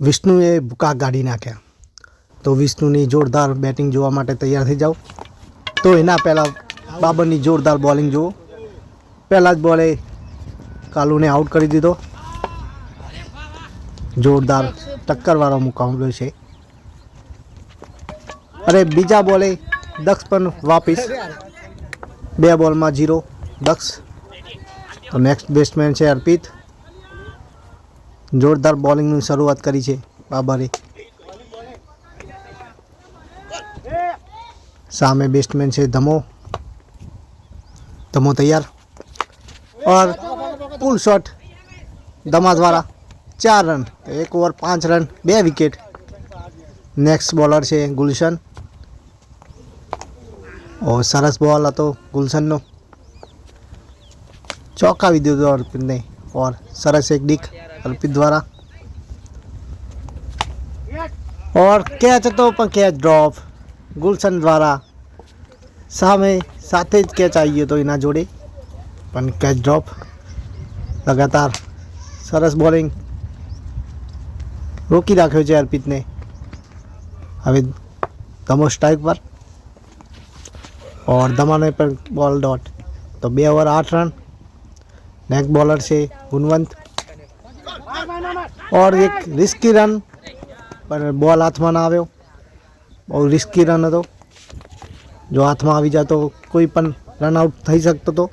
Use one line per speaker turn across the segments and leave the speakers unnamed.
વિષ્ણુએ ભૂકા કાઢી નાખ્યા. તો વિષ્ણુની જોરદાર બેટિંગ જોવા માટે તૈયાર થઈ જાઓ. તો એના પહેલાં બાબરની જોરદાર બોલિંગ જુઓ. પહેલાં જ બોલે કાલુને આઉટ કરી દીધો. જોરદાર ટક્કરવાળો મુકાબલો છે. અરે બીજા બોલે દક્ષ પણ વાપીસ. બે બોલમાં જીરો દક્ષ. તો નેક્સ્ટ બેટ્સમેન છે અર્પિત. જોરદાર બોલિંગની શરૂઆત કરી છે બાબરે. સામે બેટ્સમેન છે ધમો. ધમો તૈયાર. और પુલ શોટ ધમા દ્વારા ચાર રન. તો એક ઓવર પાંચ રન. બે વિકેટ નેક્સ્ટ બોલર છે ગુલશન. ઓ, સરસ બોલ હતો ગુલશનનો. ચોંકાવી દીધો અર્પિતને ઓર સરસ એક ડીક. अर्पित द्वारा। और कैच तो कैच ड्रॉप। गुलशन द्वारा। सामे साथ कैच आइए तो इना जोड़े। पन कैच ड्रॉप। लगातार सरस बॉलिंग रोकी दाखो अर्पित ने। हमें दमो स्ट्राइक पर। और दमा ने पर बॉल डॉट तो बे ओवर आठ रन। नेक बॉलर से गुणवंत। ઓર એક રિસ્કી રન પણ બોલ હાથમાં ના આવ્યો બહુ રિસ્કી રન હતો જો હાથમાં આવી જાય તો કોઈ પણ રન આઉટ થઈ શકતો હતો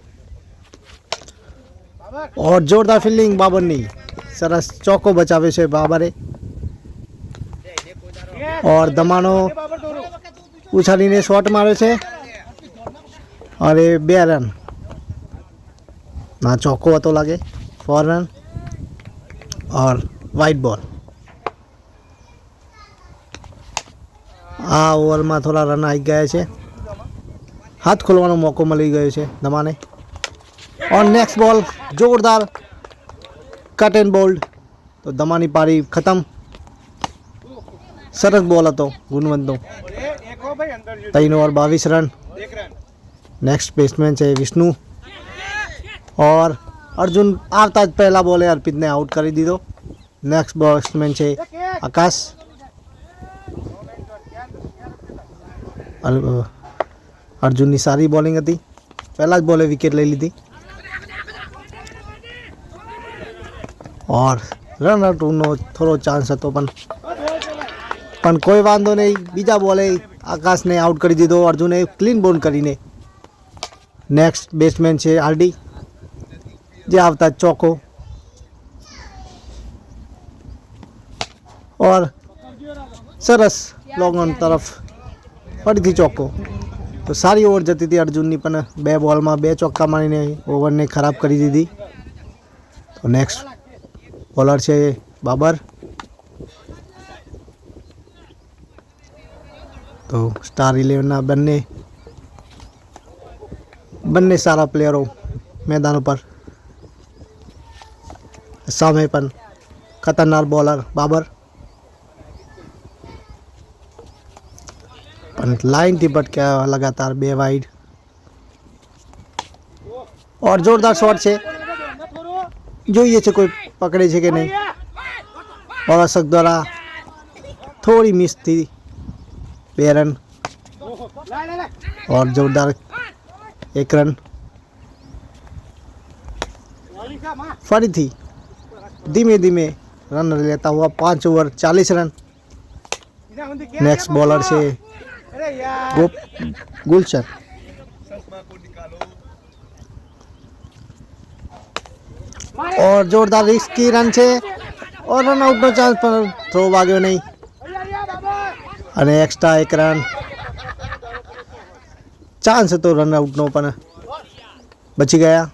ઓર જોરદાર ફિલ્ડિંગ બાબરની સરસ ચોકો બચાવ્યો છે બાબરે ઓર દમાનો ઉછાળીને શોટ માર્યો છે અરે બે રન ના ચોખ્ખો હતો લાગે ફોર રન ઓર વ્હાઇટ બોલ આ ઓવરમાં થોડા રન આવી ગયા છે. હાથ ખોલવાનો મોકો મળી ગયો છે દમાને. ઓર નેક્સ્ટ બોલ જોરદાર કટ એન્ડ બોલ્ડ તો દમાની પારી ખતમ. સરસ બોલ હતો ગુણવંતનો. ત્રણ ઓવર બાવીસ રન નેક્સ્ટ બેટ્સમેન છે વિષ્ણુ. ઓર અર્જુન આવતા જ પહેલા બોલે, અર્પિતને આઉટ કરી દીધો. નેક્સ્ટ બેટ્સમેન છે આકાશ. અર- અર્જુનની સારી બોલિંગ હતી. પહેલાં જ બોલે વિકેટ લઈ લીધી. ઓર રન આઉટનો થોડો ચાન્સ હતો, પણ પણ કોઈ વાંધો નહીં. બીજા બોલે, આકાશને આઉટ કરી દીધો. અર્જુને ક્લીન બોલ કરીને. નેક્સ્ટ બેટ્સમેન છે આરડી જે આવતા ચોકો. ઓર સરસ લોંગ તરફ ફરીથી ચોકો. તો સારી ઓવર જતી હતી અર્જુનની, પણ બે બોલમાં બે ચોક્કા મારીને ઓવરને ખરાબ કરી દીધી. તો નેક્સ્ટ બોલર છે બાબર. તો સ્ટાર ઇલેવનના બંને બંને સારા પ્લેયરો મેદાન ઉપર સામે પણ ખતરનાક બોલર બાબર પણ લાઇનથી ભટક્યા લગાતાર બે વાઇડ ઓર જોરદાર શોટ છે જોઈએ છે કોઈ પકડે છે કે નહીં પ્રવાસક દ્વારા થોડી મિસ થઈ બે રન और जोरदार एक रन ફરીથી ધીમે ધીમે રન લેતા हुआ પાંચ ઓવર ચાલીસ રન નેક્સ્ટ બોલર છે ગોપ ગુલશન और जोरदार रिस्की रन છે और રન આઉટનો ચાન્સ પણ થ્રો વાગ્યો નહીં અને એક્સ્ટ્રા એક રન ચાન્સ હતો રન આઉટનો પણ બચી ગયા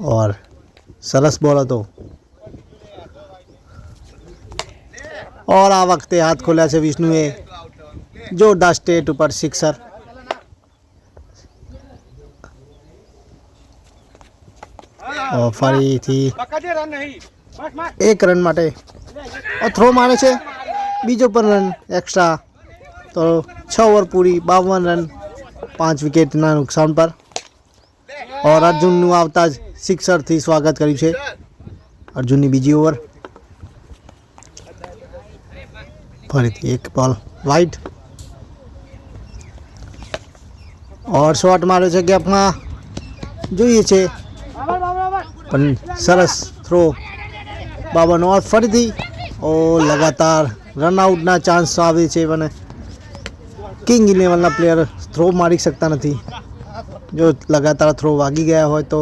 ઓર સરસ બોલ હતો ઓર આ વખતે હાથ ખોલ્યા છે વિષ્ણુએ જોરદાર સ્ટેટ ઉપર સિક્સર ફરીથી એક રન માટે થ્રો મારે છે બીજો પણ રન એક્સ્ટ્રા તો છ ઓવર પૂરી બાવન રન પાંચ વિકેટના નુકસાન પર ઓર અર્જુનનું આવતા જ સિક્સરથી સ્વાગત કર્યું છે. અર્જુનની બીજી ઓવર. ફરીથી એક બોલ વાઇટ ઓર શોટ માર્યો છે ગેપમાં જોઈએ છે. પણ સરસ થ્રો બાબાનો ઓર ફરીથી. ઓ, લગાતાર રનઆઉટના ચાન્સ આવે છે મને કિંગ ઇલેવનના પ્લેયર થ્રો મારી શકતા નથી. જો લગાતાર થ્રો વાગી ગયા હોય તો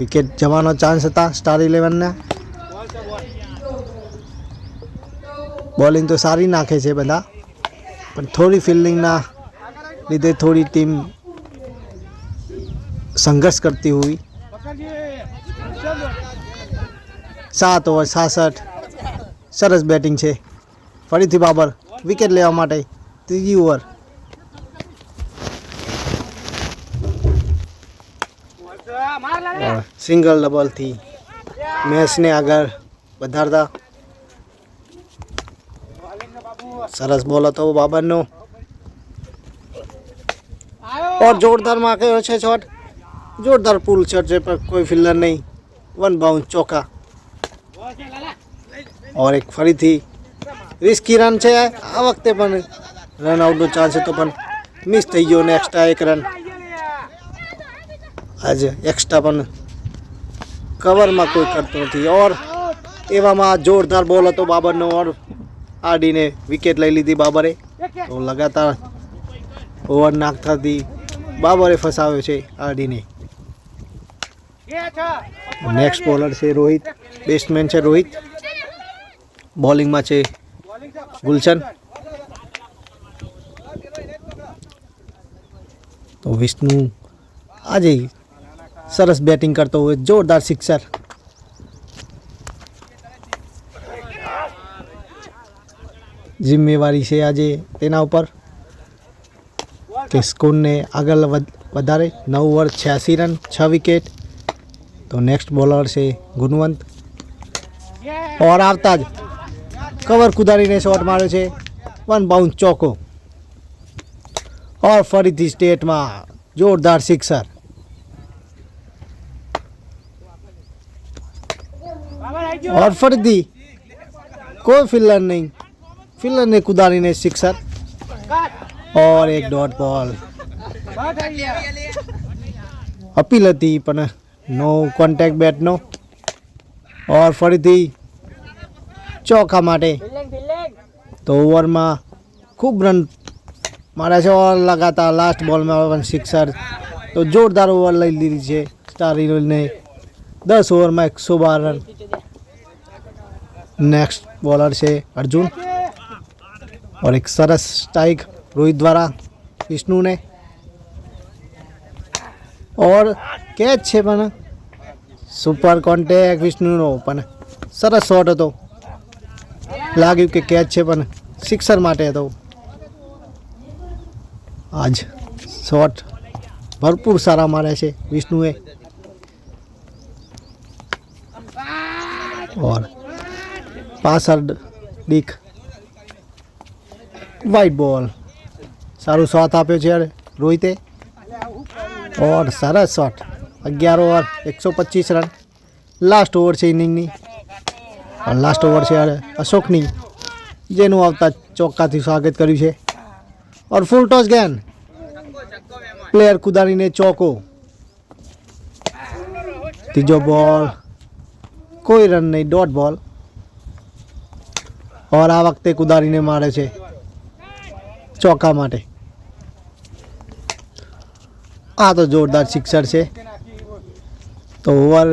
વિકેટ જવાનો ચાન્સ હતા સ્ટાર ઇલેવનના બોલિંગ તો સારી નાખે છે બધા. પણ થોડી ફિલ્ડિંગના લીધે થોડી ટીમ સંઘર્ષ કરતી હોય. સાત ઓવર સાસઠ સરસ બેટિંગ છે. ફરીથી બાબર વિકેટ લેવા માટે. ત્રીજી ઓવર સિંગલ ડબલથી મેચને આગળ વધારતા. સરસ બોલ હતો બાબરનો. ઓર જોરદાર માર્યો છે શોટ જોરદાર પુલ શોટ છે પર કોઈ ફિલ્ડર નહીં. વન બાઉન્સ ચોકા ઓર એક ફરીથી રિસ્કી રન છે. આ વખતે પણ રન આઉટનો ચાન્સ હતો પણ મિસ થઈ ગયો. ને એક્સ્ટ્રા એક રન આજે એક્સ્ટ્રા પણ કવરમાં કોઈ કરતું નથી. ઓર એવામાં જોરદાર બોલ હતો બાબરનો. ઓર આડીને વિકેટ લઈ લીધી બાબરે. તો લગાતાર ઓવર નાખતાથી બાબરે ફસાવ્યો છે આડીને. નેક્સ્ટ બોલર છે રોહિત. બેસ્ટમેન છે રોહિત. બોલિંગમાં છે ગુલશન. તો વિષ્ણુ આજે સરસ બેટિંગ કરતો હોય, જોરદાર સિક્સર. જિમ્મેવારી છે આજે તેના ઉપર કે સ્કોરને આગળ વધ- વધારે. નવ ઓવર છ્યાસી રન, છ વિકેટ. તો નેક્સ્ટ બોલર છે ગુણવંત. ઓર આવતા જ કવર કુદારીને શોટ માર્યો છે. વન બાઉન્સ ચોકો. ઓર ફરીથી સ્ટેટમાં જોરદાર સિક્સર. ઓર ફરીથી કોઈ ફિલ્ડર નહીં ફિલ્ડરને કુદારીને સિક્સર ઓર એક ડોટ બોલ અપીલ હતી પણ નો કોન્ટેક્ટ બેટનો ઓર ફરીથી ચોખા માટે તો ઓવરમાં ખૂબ રન માર્યા છે ઓર લગાતા લાસ્ટ બોલમાં પણ સિક્સર તો જોરદાર ઓવર લઈ લીધી છે સ્ટાર હિરોને દસ ઓવરમાં એકસો બાર રન નેક્સ્ટ બોલર છે અર્જુન. ઓર એક સરસ સ્ટ્રાઇક રોહિત દ્વારા વિષ્ણુને ઓર કેચ છે પણ. સુપર કોન્ટેક વિષ્ણુનો પણ. સરસ શોટ હતો. લાગ્યું કે કેચ છે પણ સિક્સર માટે હતો. આજ શોટ ભરપૂર સારા માર્યા છે વિષ્ણુએ. ઓર પાછળ ડીક વ્હાઈટ બોલ સારું શોટ આપ્યો છે યાર, રોહિતે. ઓર સરસ શોટ અગિયાર ઓવર એકસો પચીસ રન લાસ્ટ ઓવર છે ઇનિંગની લાસ્ટ ઓવર છે યાર, અશોકની, જેનું આવતા ચોક્કાથી સ્વાગત કર્યું છે. ઓર ફૂલ ટોસ ગેન પ્લેયર કુદાણીને ચોકો. ત્રીજો બોલ કોઈ રન નહીં ડોટ બોલ ઓર આ વખતે કુદારીને મારે છે ચોકા માટે. આ તો જોરદાર સિક્સર છે. તો ઓવર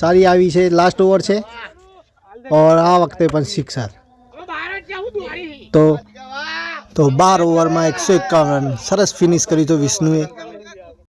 સારી આવી છે લાસ્ટ ઓવર છે. ઓર આ વખતે પણ સિક્સર. તો તો બાર ઓવરમાં એકસો એકાવન સરસ ફિનિશ કરી તો વિષ્ણુએ.